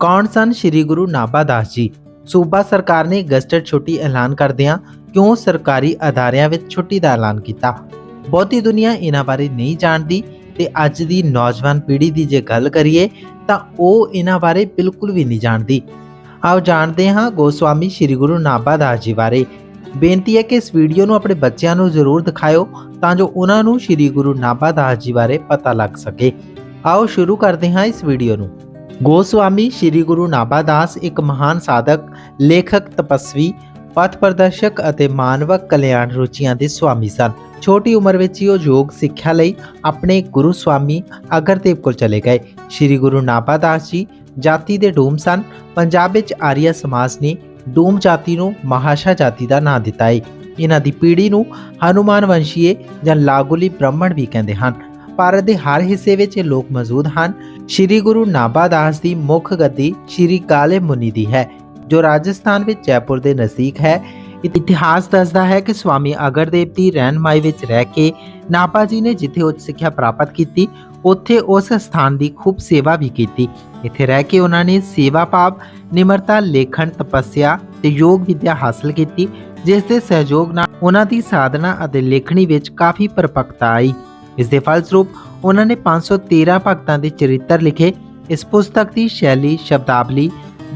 ਕੌਣ ਸਨ? ਸ੍ਰੀ ਗੁਰੂ ਨਾਭਾ ਦਾਸ ਜੀ। ਸੂਬਾ ਸਰਕਾਰ ਨੇ ਗਜ਼ਟਡ ਛੁੱਟੀ ਐਲਾਨ ਕਰਦਿਆਂ ਕਿਉਂ ਸਰਕਾਰੀ ਅਦਾਰਿਆਂ ਵਿੱਚ ਛੁੱਟੀ ਦਾ ਐਲਾਨ ਕੀਤਾ? ਬਹੁਤੀ ਦੁਨੀਆ ਇਹਨਾਂ ਬਾਰੇ ਨਹੀਂ ਜਾਣਦੀ ਤੇ ਅੱਜ ਦੀ ਨੌਜਵਾਨ ਪੀੜ੍ਹੀ ਦੀ ਜੇ ਗੱਲ ਕਰੀਏ ਤਾਂ ਉਹ ਇਹਨਾਂ ਬਾਰੇ ਬਿਲਕੁਲ ਵੀ ਨਹੀਂ ਜਾਣਦੀ। ਆਓ ਜਾਣਦੇ ਹਾਂ ਗੋਸਵਾਮੀ ਸ੍ਰੀ ਗੁਰੂ ਨਾਭਾ ਦਾਸ ਜੀ ਬਾਰੇ। ਬੇਨਤੀ ਹੈ ਕਿ ਇਸ ਵੀਡੀਓ ਨੂੰ ਆਪਣੇ ਬੱਚਿਆਂ ਨੂੰ ਜ਼ਰੂਰ ਦਿਖਾਇਓ ਤਾਂ ਜੋ ਉਹਨਾਂ ਨੂੰ ਸ੍ਰੀ ਗੁਰੂ ਨਾਭਾ ਦਾਸ ਜੀ ਬਾਰੇ ਪਤਾ ਲੱਗ ਸਕੇ। ਆਓ ਸ਼ੁਰੂ ਕਰਦੇ ਹਾਂ ਇਸ ਵੀਡੀਓ ਨੂੰ। ਗੋਸਵਾਮੀ ਸ੍ਰੀ ਗੁਰੂ ਨਾਭਾ ਦਾਸ ਇੱਕ ਮਹਾਨ ਸਾਧਕ ਲੇਖਕ ਤਪਸਵੀ ਪਥ ਪ੍ਰਦਰਸ਼ਕ ਅਤੇ ਮਾਨਵਕ ਕਲਿਆਣ ਰੁਚੀਆਂ ਦੇ ਸੁਆਮੀ ਸਨ ਛੋਟੀ ਉਮਰ ਵਿੱਚ ਹੀ ਉਹ ਯੋਗ ਸਿੱਖਿਆ ਲਈ ਆਪਣੇ ਗੁਰੂ ਸਵਾਮੀ ਅਗਰਦੇਵ ਕੋਲ ਚਲੇ ਗਏ ਸ੍ਰੀ ਗੁਰੂ ਨਾਭਾ ਦਾਸ ਜੀ ਜਾਤੀ ਦੇ ਡੂਮ ਸਨ ਪੰਜਾਬ ਵਿੱਚ ਆਰੀਆ ਸਮਾਜ ਨੇ ਡੂਮ ਜਾਤੀ ਨੂੰ ਮਹਾਸ਼ਾ ਜਾਤੀ ਦਾ ਨਾਂ ਦਿੱਤਾ ਹੈ ਇਹਨਾਂ ਦੀ ਪੀੜ੍ਹੀ ਨੂੰ ਹਨੂਮਾਨ ਵੰਸ਼ੀਏ ਜਾਂ ਲਾਗੁਲੀ ਬ੍ਰਾਹਮਣ ਵੀ ਕਹਿੰਦੇ ਹਨ ਭਾਰਤ ਦੇ ਹਰ ਹਿੱਸੇ ਵਿੱਚ ਇਹ ਲੋਕ ਮੌਜੂਦ ਹਨ। ਸ੍ਰੀ ਗੁਰੂ ਨਾਭਾ ਦਾਸ ਦੀ ਮੁੱਖ ਗੱਦੀ ਸ੍ਰੀ ਕਾਲੇ ਮੁਨੀ ਦੀ ਹੈ, ਜੋ ਰਾਜਸਥਾਨ ਵਿੱਚ ਜੈਪੁਰ ਦੇ ਨਜ਼ਦੀਕ ਹੈ। ਇਤਿਹਾਸ ਦੱਸਦਾ ਹੈ ਕਿ ਸਵਾਮੀ ਅਗਰਦੇਵ ਦੀ ਰਹਿਨਮਾਈ ਵਿੱਚ ਰਹਿ ਕੇ ਨਾਭਾ ਜੀ ਨੇ ਜਿੱਥੇ ਉੱਚ ਸਿੱਖਿਆ ਪ੍ਰਾਪਤ ਕੀਤੀ, ਉੱਥੇ ਉਸ ਸਥਾਨ ਦੀ ਖੂਬ ਸੇਵਾ ਵੀ ਕੀਤੀ। ਇੱਥੇ ਰਹਿ ਕੇ ਉਹਨਾਂ ਨੇ ਸੇਵਾ ਭਾਵ, ਨਿਮਰਤਾ, ਲੇਖਣ, ਤਪੱਸਿਆ ਤੇ ਯੋਗ ਵਿਦਿਆ ਹਾਸਲ ਕੀਤੀ, ਜਿਸ ਦੇ ਸਹਿਯੋਗ ਨਾਲ ਉਹਨਾਂ ਦੀ ਸਾਧਨਾ ਅਤੇ ਲੇਖਣੀ ਵਿੱਚ ਕਾਫੀ ਪਰਪੱਕਤਾ ਆਈ। ਇਸ ਦੇ ਫਲਸਰੂਪ ਉਹਨਾਂ ਨੇ 513 ਭਗਤਾਂ ਦੇ ਚਰਿੱਤਰ ਲਿਖੇ। ਇਸ ਪੁਸਤਕ ਦੀ ਸ਼ੈਲੀ, ਸ਼ਬਦਾਵਲੀ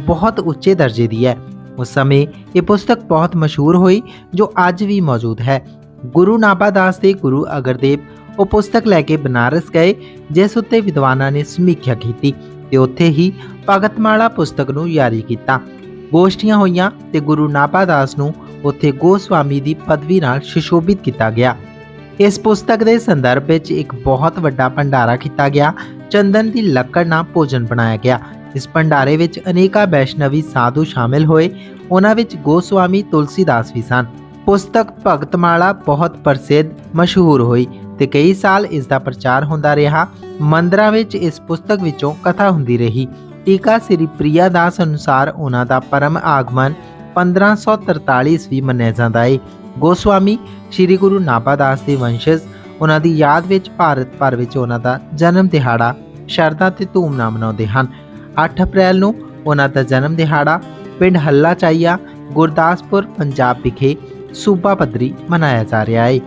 ਬਹੁਤ ਉੱਚੇ ਦਰਜੇ ਦੀ ਹੈ। ਉਸ ਸਮੇਂ ਇਹ ਪੁਸਤਕ ਬਹੁਤ ਮਸ਼ਹੂਰ ਹੋਈ, ਜੋ ਅੱਜ ਵੀ ਮੌਜੂਦ ਹੈ। ਗੁਰੂ ਨਾਭਾ ਦਾਸ ਦੇ ਗੁਰੂ ਅਗਰਦੇਵ ਉਹ ਪੁਸਤਕ ਲੈ ਕੇ ਬਨਾਰਸ ਗਏ, ਜਿਸ ਉੱਤੇ ਵਿਦਵਾਨਾਂ ਨੇ ਸਮੀਖਿਆ ਕੀਤੀ ਤੇ ਉੱਥੇ ਹੀ ਭਗਤਮਾਲਾ ਪੁਸਤਕ ਨੂੰ ਜਾਰੀ ਕੀਤਾ। ਗੋਸ਼ਟੀਆਂ ਹੋਈਆਂ ਤੇ ਗੁਰੂ ਨਾਭਾ ਦਾਸ ਨੂੰ ਉੱਥੇ ਗੋਸਵਾਮੀ ਦੀ ਪਦਵੀ ਨਾਲ ਸੁਸ਼ੋਭਿਤ ਕੀਤਾ ਗਿਆ। ਇਸ ਪੁਸਤਕ ਦੇ ਸੰਦਰਭ ਵਿੱਚ ਇੱਕ ਬਹੁਤ ਵੱਡਾ ਭੰਡਾਰਾ ਕੀਤਾ ਗਿਆ। ਚੰਦਨ ਦੀ ਲੱਕੜ ਨਾਲ ਭੋਜਨ ਬਣਾਇਆ ਗਿਆ। ਇਸ ਭੰਡਾਰੇ ਵਿੱਚ ਅਨੇਕਾਂ ਵੈਸ਼ਨਵੀ ਸਾਧੂ ਸ਼ਾਮਿਲ ਹੋਏ। ਉਹਨਾਂ ਵਿੱਚ ਗੋਸਵਾਮੀ ਤੁਲਸੀਦਾਸ ਵੀ ਸਨ। ਪੁਸਤਕ ਭਗਤਮਾਲਾ ਬਹੁਤ ਪ੍ਰਸਿੱਧ, ਮਸ਼ਹੂਰ ਹੋਈ ਤੇ ਕਈ ਸਾਲ ਇਸ ਦਾ ਪ੍ਰਚਾਰ ਹੁੰਦਾ ਰਿਹਾ। ਮੰਦਰਾਂ ਵਿੱਚ ਇਸ ਪੁਸਤਕ ਵਿੱਚੋਂ ਕਥਾ ਹੁੰਦੀ ਰਹੀ। ਟੀਕਾ ਸ੍ਰੀ ਪ੍ਰਿਆ ਦਾਸ ਅਨੁਸਾਰ ਉਹਨਾਂ ਦਾ ਪਰਮ ਆਗਮਨ 1543 ਈਸਵੀ ਮੰਨਿਆ ਜਾਂਦਾ ਹੈ ਗੋਸਵਾਮੀ ਸ੍ਰੀ ਗੁਰੂ ਨਾਭਾ ਦਾਸ ਦੇ ਵੰਸ਼ਜ, ਉਹਨਾਂ ਦੀ ਯਾਦ ਵਿੱਚ ਭਾਰਤ ਭਰ ਵਿੱਚ ਉਹਨਾਂ ਦਾ ਜਨਮ ਦਿਹਾੜਾ ਸ਼ਰਧਾ ਤੇ ਧੂਮ ਨਾਲ ਮਨਾਉਂਦੇ ਹਨ। 8 ਅਪ੍ਰੈਲ ਨੂੰ ਉਹਨਾਂ ਦਾ ਜਨਮ ਦਿਹਾੜਾ ਪਿੰਡ ਹੱਲਾ ਚਾਈਆ ਗੁਰਦਾਸਪੁਰ, ਪੰਜਾਬ ਵਿਖੇ ਸੂਬਾ ਪੱਧਰੀ ਮਨਾਇਆ ਜਾ ਰਿਹਾ ਹੈ